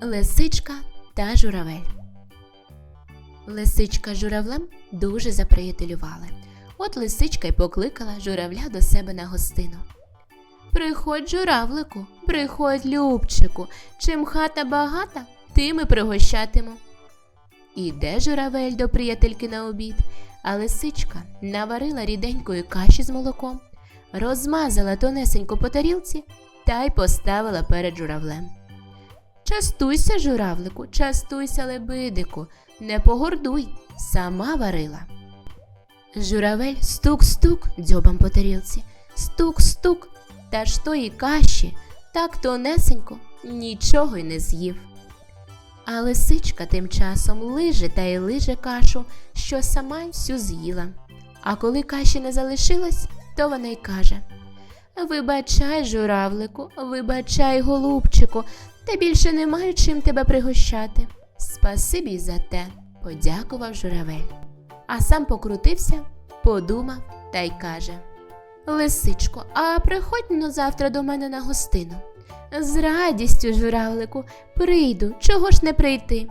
Лисичка та журавель. Лисичка з журавлем дуже заприятелювали. От лисичка й покликала журавля до себе на гостину. Приходь, журавлику, приходь, любчику, чим хата багата, тим і пригощатиму. Іде журавель до приятельки на обід, а лисичка наварила ріденької каші з молоком, розмазала тонесенько по тарілці та й поставила перед журавлем. Частуйся, журавлику, частуйся, лебедику, не погордуй, сама варила. Журавель стук-стук дзьобом по тарілці, стук-стук, та ж тої каші так тонесенько нічого й не з'їв. А лисичка тим часом лиже та й лиже кашу, що сама й всю з'їла. А коли каші не залишилось, то вона й каже Вибачай, журавлику, вибачай, голубчику, та більше не маю чим тебе пригощати. Спасибі за те, подякував журавель. А сам покрутився, подумав та й каже Лисичко, а приходь ну завтра до мене на гостину. З радістю, журавлику, прийду, чого ж не прийти,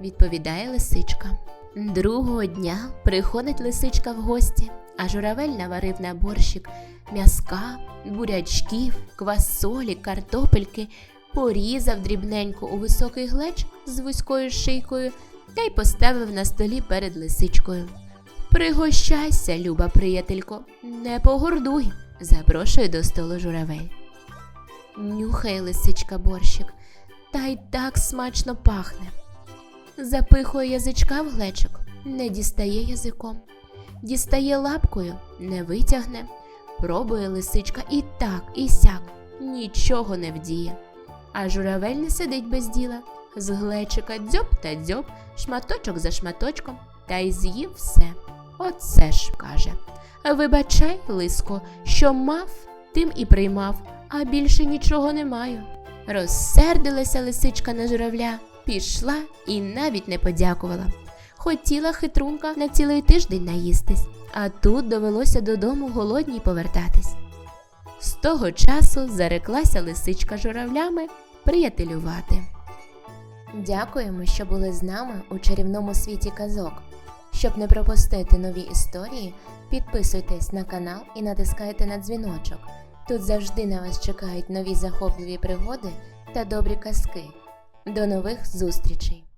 відповідає лисичка. Другого дня приходить лисичка в гості, а журавель наварив на борщик м'язка, бурячків, квасолі, картопельки, порізав дрібненько у високий глеч з вузькою шийкою та й поставив на столі перед лисичкою. Пригощайся, люба приятелько, не погордуй, запрошує до столу журавель. Нюхає лисичка борщик, та й так смачно пахне. Запихує язичка в глечик, не дістає язиком, дістає лапкою, не витягне. Пробує лисичка і так, і сяк, нічого не вдіє. А журавель не сидить без діла, з глечика дзьоб та дзьоб, шматочок за шматочком, та й з'їв все. Оце ж каже. Вибачай, лиско, що мав, тим і приймав, а більше нічого не маю. Розсердилася лисичка на журавля, пішла і навіть не подякувала. Хотіла хитрунка на цілий тиждень наїстись, а тут довелося додому голодній повертатись. З того часу зареклася лисичка журавлями приятелювати. Дякуємо, що були з нами у чарівному світі казок. Щоб не пропустити нові історії, підписуйтесь на канал і натискайте на дзвіночок. Тут завжди на вас чекають нові захопливі пригоди та добрі казки. До нових зустрічей!